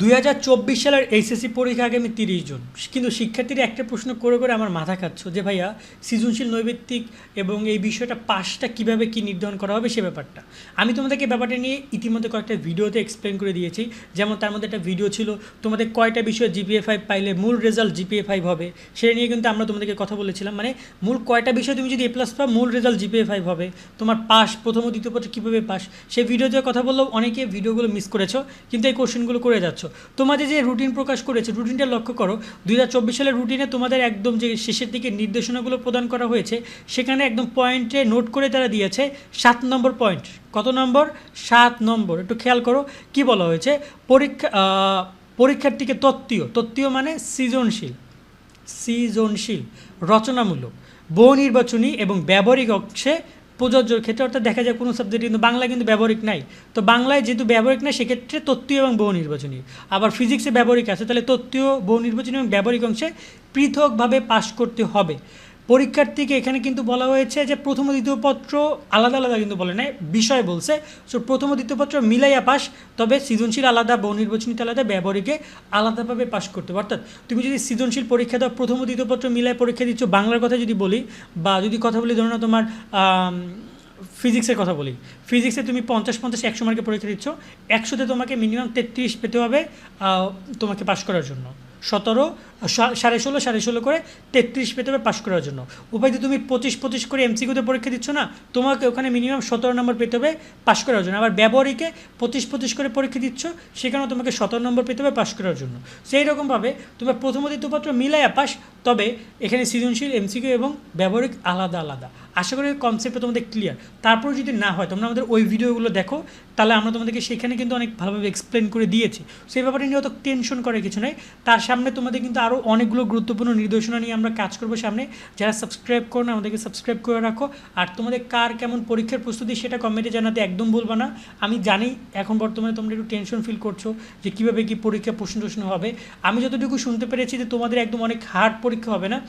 দুই হাজার চব্বিশ সালের এইচএসসি পরীক্ষা আগামী তিরিশ জুন। কিন্তু শিক্ষার্থীরা একটা প্রশ্ন করে করে আমার মাথা খাচ্ছ যে, ভাইয়া, সৃজনশীল নৈবেত্তিক এবং এই বিষয়টা পাসটা কীভাবে কি নির্ধারণ করা হবে সে ব্যাপারটা। আমি তোমাদেরকে ব্যাপারটা নিয়ে ইতিমধ্যে কয়েকটা ভিডিওতে এক্সপ্লেন করে দিয়েছি। যেমন তার মধ্যে একটা ভিডিও ছিল, তোমাদের কয়টা বিষয়ে জিপিএ ফাইভ পাইলে মূল রেজাল্ট জিপিএ ফাইভ হবে? সেটা নিয়ে কিন্তু আমরা তোমাদেরকে কথা বলেছিলাম। মানে মূল কয়টা বিষয় তুমি যদি এ প্লাস পাও, মূল রেজাল্ট জিপিএ ফাইভ হবে। তোমার পাস প্রথম ও দ্বিতীয় পত্র কীভাবে পাস সেই ভিডিওতে কথা বললেও অনেকে ভিডিওগুলো মিস করেছ, কিন্তু এই কোশ্চেনগুলো করে যাচ্ছ। তোমাদের যে রুটিন প্রকাশ করেছে রুটিনটা লক্ষ্য করো দুই হাজার চব্বিশ সালের রুটিনে তোমাদের একদম যে শেষের দিকে নির্দেশনাগুলো প্রদান করা হয়েছে, সেখানে একদম পয়েন্টে নোট করে তারা দিয়েছে, সাত নম্বর পয়েন্ট কত নম্বর? সাত নম্বর। একটু খেয়াল করো, কি বলা হয়েছে? পরীক্ষা পরীক্ষার্থীকে তত্ত্বীয়। তত্ত্বীয় মানে সৃজনশীল। সৃজনশীল। রচনামূলক। বহু নির্বাচনী এবং ব্যবহারিক অংশে প্রযোজ্যর ক্ষেত্রে, অর্থাৎ দেখা যায় কোনো সাবজেক্ট কিন্তু বাংলা কিন্তু ব্যবহারিক নাই। তো বাংলায় যেহেতু ব্যবহারিক নাই, সেক্ষেত্রে তত্ত্বীয় এবং বহু নির্বাচনী। আবার ফিজিক্সে ব্যবহারিক আছে, তাহলে তত্ত্বীয়, বহু নির্বাচনী এবং ব্যবহারিক অংশে পৃথকভাবে পাশ করতে হবে। পরীক্ষার্থীকে এখানে কিন্তু বলা হয়েছে যে প্রথম দ্বিতীয় পত্র আলাদা আলাদা কিন্তু বলে নাই, বিষয় বলছে। সো প্রথম দ্বিতীয় পত্র মিলাইয়া পাস, তবে সৃজনশীল আলাদা, বহু নির্বাচনীতে আলাদা, ব্যবহারিকে আলাদাভাবে পাস করতে অর্থাৎ তুমি যদি সৃজনশীল পরীক্ষা দাও, প্রথম ও দ্বিতীয় পত্র মিলায় পরীক্ষা দিচ্ছ, বাংলার কথা যদি বলি, বা যদি কথা বলি, ধরো না তোমার ফিজিক্সের কথা বলি, ফিজিক্সে তুমি পঞ্চাশ পঞ্চাশ, একশো মার্কে পরীক্ষা দিচ্ছ, একশোতে তোমাকে মিনিমাম তেত্রিশ পেতে হবে তোমাকে পাশ করার জন্য। সতেরো সাড়ে ষোলো সাড়ে ষোলো করে তেত্রিশ পেতে হবে পাশ করার জন্য। উপায়তে তুমি পঁচিশ পঁচিশ করে এমসিকিউতে পরীক্ষা দিচ্ছ না, তোমাকে ওখানে মিনিমাম সতেরো নম্বর পেতে হবে পাশ করার জন্য। আবার ব্যবহারিকে পঁচিশ পঁচিশ করে পরীক্ষা দিচ্ছ, সেখানেও তোমাকে সতেরো নম্বর পেতে হবে পাশ করার জন্য। সেই রকমভাবে তোমার প্রথমত উপাত্র দ্বিতীয় পত্র মিলাইয়া পাস তবে এখানে সৃজনশীল, এমসিকিউ এবং ব্যবহারিক আলাদা আলাদা। আশা করি কনসেপ্টটা তোমাদের ক্লিয়ার তারপর যদি না হয়, তোমরা আমাদের ওই ভিডিওগুলো দেখো, তাহলে আমরা তোমাদেরকে সেখানে কিন্তু অনেক ভালোভাবে এক্সপ্লেন করে দিয়েছি। সেই ব্যাপারে নিয়ে অত টেনশন করার কিছু নেই। তার সামনে তোমাদের কিন্তু আরও অনেকগুলো গুরুত্বপূর্ণ নির্দেশনা নিয়ে আমরা কাজ করব সামনে। যারা সাবস্ক্রাইব করো না, আমাদেরকে সাবস্ক্রাইব করে রাখো। আর তোমাদের কার কেমন পরীক্ষার প্রস্তুতি, সেটা কমেন্টে জানাতে একদম ভুলবা না। আমি জানি এখন বর্তমানে তোমরা একটু টেনশন ফিল করছ যে কীভাবে কী পরীক্ষা প্রশ্ন টশ্ন হবে। আমি যতটুকু শুনতে পেরেছি যে তোমাদের একদম অনেক হার্ড পরীক্ষা হবে না।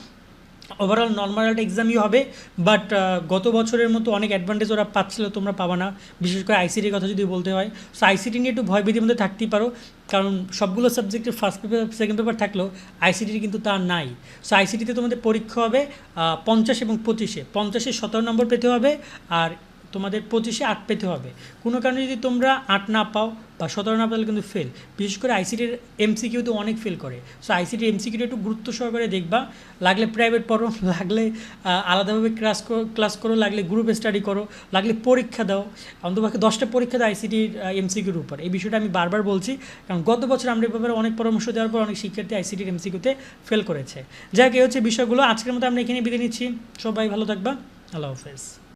ওভারঅল নর্মাল একটা এক্সামই হবে বাট গত বছরের মতো অনেক অ্যাডভান্টেজ ওরা পাচ্ছিল, তোমরা পাবা না। বিশেষ করে আইসিটির কথা যদি বলতে হয়। সো আইসিটি নিয়ে একটু ভয়ভীতির মধ্যে থাকতেই পারো, কারণ সবগুলো সাবজেক্টের ফার্স্ট পেপার সেকেন্ড পেপার থাকলেও আইসিটির কিন্তু তা নাই। সো আইসিটিতে তোমাদের পরীক্ষা হবে পঞ্চাশ এবং পঁচিশে। পঞ্চাশে সতেরো নম্বর পেতে হবে, আর তোমাদের পঁচিশে আট পেতে হবে। কোনো কারণে যদি তোমরা আট না পাও বা সতেরো না পেলে কিন্তু ফেল বিশেষ করে আইসিটির এমসিকিউতে অনেক ফেল করে। সো আইসিটির এমসিকিউটা একটু গুরুত্ব সহকারে দেখবা। লাগলে প্রাইভেট পড়ো, লাগলে আলাদাভাবে ক্লাস ক্লাস করো, লাগলে গ্রুপে স্টাডি করো, লাগলে পরীক্ষা দাও। অন্তপক্ষে দশটা পরীক্ষা দাও আইসিটির এমসিকিউর উপর। এই বিষয়টা আমি বারবার বলছি, কারণ গত বছর আমরা ব্যাপারে অনেক পরামর্শ দেওয়ার পর অনেক শিক্ষার্থী আইসিটির এমসিকিউতে ফেল করেছে। যাক, এই হচ্ছে বিষয়গুলো। আজকের মতো আমরা এখানে বিদায় নিচ্ছি। সবাই ভালো থাকবা। আল্লাহ হাফেজ।